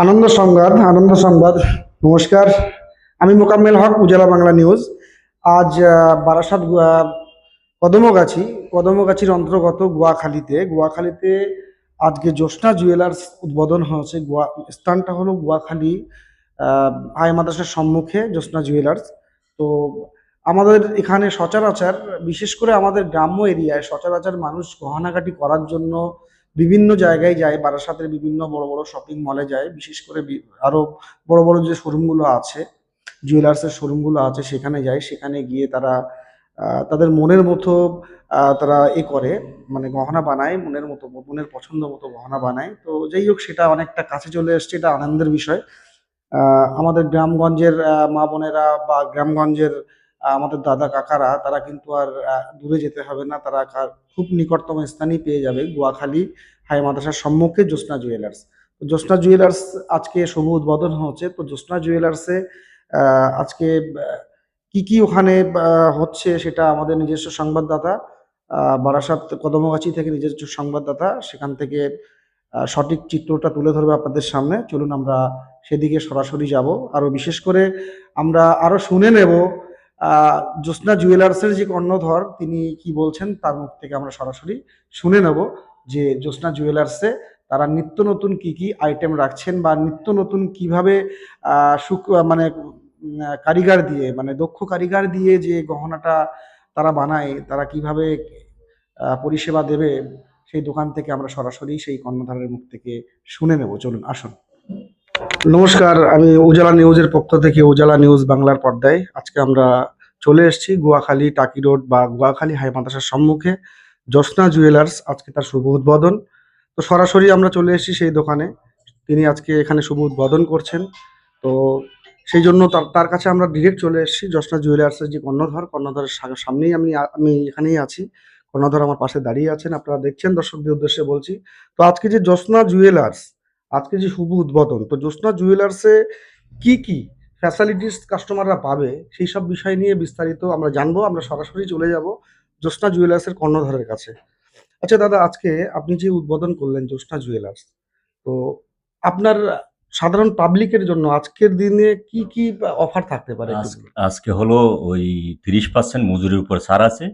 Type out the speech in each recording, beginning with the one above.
আনন্দ সংবাদ আনন্দ সংবাদ। নমস্কার, আমি মোকাম্মেল হক, উজালা বাংলা নিউজ। আজ বারাসাত কদমগাছি, কদমগাছির অন্তর্গত গুয়াখালীতে। গুয়াখালীতে আজকে জ্যোৎস্না জুয়েলার্স উদ্বোধন হয়েছে। গোয়া, স্থানটা হলো গুয়াখালী হাই মাদ্রাসার সম্মুখে জ্যোৎস্না জুয়েলার্স। তো আমাদের এখানে সচরাচর, বিশেষ করে আমাদের গ্রাম্য এরিয়ায় সচরাচর মানুষ গহনাগাটি করার জন্য বিভিন্ন জায়গায় যায়, বারাসাতের বিভিন্ন বড় বড় শপিং মলে যায়, বিশেষ করে বি- আরও বড় বড় যে শোরুমগুলো আছে জুয়েলার্সের শোরুমগুলো আছে, সেখানে যায়, সেখানে গিয়ে তারা তাদের মনের মতো তারা এ করে মানে গহনা বানায়, মনের মতো, মনের পছন্দ মতো গহনা বানায়। তো যাই হোক, সেটা অনেকটা কাছে চলে এসছে, এটা আনন্দের বিষয়। আমাদের গ্রামগঞ্জের মা বোনেরা বা গ্রামগঞ্জের আমাদের দাদা কাকারা, তারা কিন্তু আর দূরে যেতে হবে না, তারা খুব নিকটতম স্থানেই পেয়ে যাবে গুয়াখালী হাই মাদ্রাসার সম্মুখে জ্যোৎস্না জুয়েলার্স। তো জ্যোৎস্না জুয়েলার্স আজকে শুভ উদ্বোধন হচ্ছে। তো জ্যোৎস্না জুয়েলার্সে আজকে কি কি ওখানে হচ্ছে সেটা আমাদের নিজস্ব সংবাদদাতা বারাসাত কদমগাছি থেকে নিজস্ব সংবাদদাতা, সেখান থেকে সঠিক চিত্রটা তুলে ধরবে আপনাদের সামনে। চলুন আমরা সেদিকে সরাসরি যাব। আরও বিশেষ করে আমরা আরও শুনে নেব জ্যোৎস্না জুয়েলার্সের যে কর্ণধর, তিনি কি বলছেন তার মুখ থেকে আমরা সরাসরি শুনে নেব যে জ্যোৎস্না জুয়েলার্সে তারা নিত্য নতুন কি কি আইটেম রাখছেন বা নিত্য নতুন কীভাবে মানে কারিগর দিয়ে মানে দক্ষ কারিগর দিয়ে যে গহনাটা তারা বানায়, তারা কীভাবে পরিষেবা দেবে, সেই দোকান থেকে আমরা সরাসরি সেই কর্ণধারের মুখ থেকে শুনে নেব। চলুন, আসুন। নমস্কার, আমি উজালা নিউজের পক্ষ থেকে উজালা নিউজ বাংলার পর্দায়। আজকে আমরা চলে এসেছি গুয়াখালী টাকি রোড বা গুয়াখালী হাই মাদ্রাসার সম্মুখে জ্যোৎস্না জুয়েলার্স, আজকে তার শুভ উদ্বোধন। তো সরাসরি আমরা চলে এসেছি সেই দোকানে, তিনি আজকে এখানে শুভ উদ্বোধন করছেন। তো সেই জন্য তার কাছে আমরা ডিরেক্ট চলে এসেছি জ্যোৎস্না জুয়েলার্সের যে কর্ণধর, কর্ণধরের সামনেই আমি আমি এখানেই আছি। কর্ণধর আমার পাশে দাঁড়িয়ে আছেন, আপনারা দেখছেন, দর্শকদের উদ্দেশ্যে বলছি। তো আজকে যে জ্যোৎস্না জুয়েলার্স আজকে যে শুভ উদ্বোধন তো জ্যোৎস্না জুয়েলার্সে কি কি ফ্যাসিলিটিস কাস্টমাররা পাবে সেই সব বিষয় নিয়ে বিস্তারিত আমরা জানব আমরা সরাসরি চলে যাব জ্যোৎস্না জুয়েলার্সের কর্ণধারের কাছে। আচ্ছা দাদা আজকে আপনি যে উদ্বোধন করলেন জ্যোৎস্না জুয়েলার্স তো আপনার সাধারণ পাবলিকের জন্য আজকের দিনে কি কি অফার থাকতে পারে আজ- আজকে হলো ওই তিরিশ পার্সেন্ট মজুরির উপর ছাড় আছে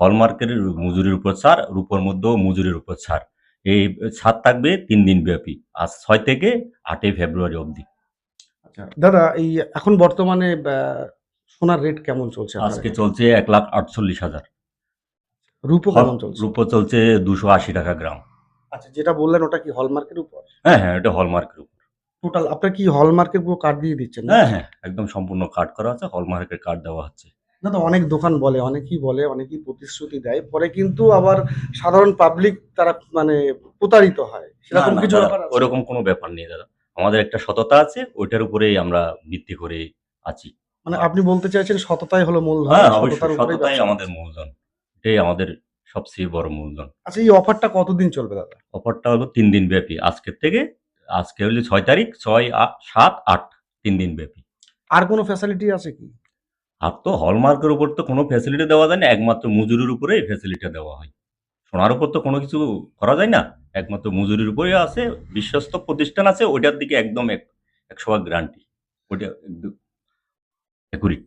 হলমার্কের মজুরির উপর ছাড় রূপর মধ্যেও মজুরির উপর ছাড়। এই ছাদ থাকবে তিন দিন ব্যাপী। আজ ছয় থেকে আটই ফেব্রুয়ারি অবধি। আচ্ছা দাদা এই এখন বর্তমানে সোনার রেট কেমন চলছে আজকে চলছে এক লাখ আটচল্লিশ হাজার। রূপো কেমন চলছে? রূপো চলছে দুশো আশি টাকা গ্রাম। আচ্ছা যেটা বললেন ওটা কি হলমার্কের উপর? হ্যাঁ হ্যাঁ এটা হলমার্কের উপর। টোটাল আপনার কি হলমার্কের পুরো কার্ড দিয়ে দিচ্ছেন? হ্যাঁ হ্যাঁ একদম সম্পূর্ণ কার্ড করা আছে হলমার্কের কার্ড দেওয়া হচ্ছে। দাদা অনেক দোকান বলে অনেকেই বলে অনেকেই প্রতিশ্রুতি দেয়। পরে কিন্তু আবার সাধারণ পাবলিক তারা মানে প্রতারিত হয়। সেরকম কিছু ওরকম কোনো ব্যাপার নেই দাদা। আমাদের একটা সততা আছে ওইটার উপরেই আমরা ভিত্তি করে আছি। মানে আপনি বলতে চাইছেন সততাই হলো মূলধন হ্যাঁ সততাই আমাদের মূলধন। এটাই আমাদের সবচেয়ে বড় মূলধন। আচ্ছা এই অফারটা কতদিন চলবে দাদা? অফারটা হলো তিন দিন ব্যাপী। আজকের থেকে আজকে হলো ছয় তারিখ ছয় আট সাত আট তিন দিন ব্যাপী। আর কোনো ফ্যাসিলিটি আছে কি? আর তো হলমার্কের উপর তো কোনো ফ্যাসিলিটি দেওয়া যায় না একমাত্র মজুরির উপরে এই ফ্যাসিলিটি দেওয়া হয়। সোনার উপর তো কোনো কিছু করা যায় না একমাত্র মজুরির উপরে আছে বিশ্বস্ত প্রতিষ্ঠান আছে ওইটার দিকে একদম এক একশো ভাগ একদম অ্যাকুরেট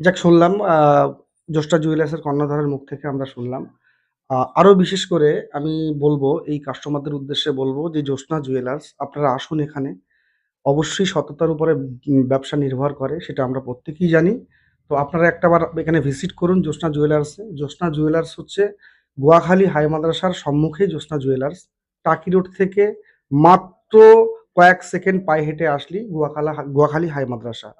যাক শুনলাম জ্যোষ্ঠা জুয়েলার্সের কর্ণধারের মুখ থেকে আমরা শুনলাম। আহ, আরও বিশেষ করে আমি বলব এই কাস্টমারদের উদ্দেশ্যে বলব যে জ্যোৎস্না জুয়েলার্স আপনারা আসুন এখানে। অবশ্যই সততার উপরে ব্যবসা নির্ভর করে সেটা আমরা প্রত্যেকেই জানি। তো আপনারা একটাবার এখানে ভিজিট করুন জ্যোৎস্না জুয়েলার্সে জ্যোৎস্না জুয়েলার্স হচ্ছে গুয়াখালী হাই মাদ্রাসার সম্মুখে জ্যোৎস্না জুয়েলার্স টাকি রোড থেকে মাত্র কয়েক সেকেন্ড পায়ে হেঁটে আসলি গুয়াখালা, গুয়াখালী হাই মাদ্রাসা।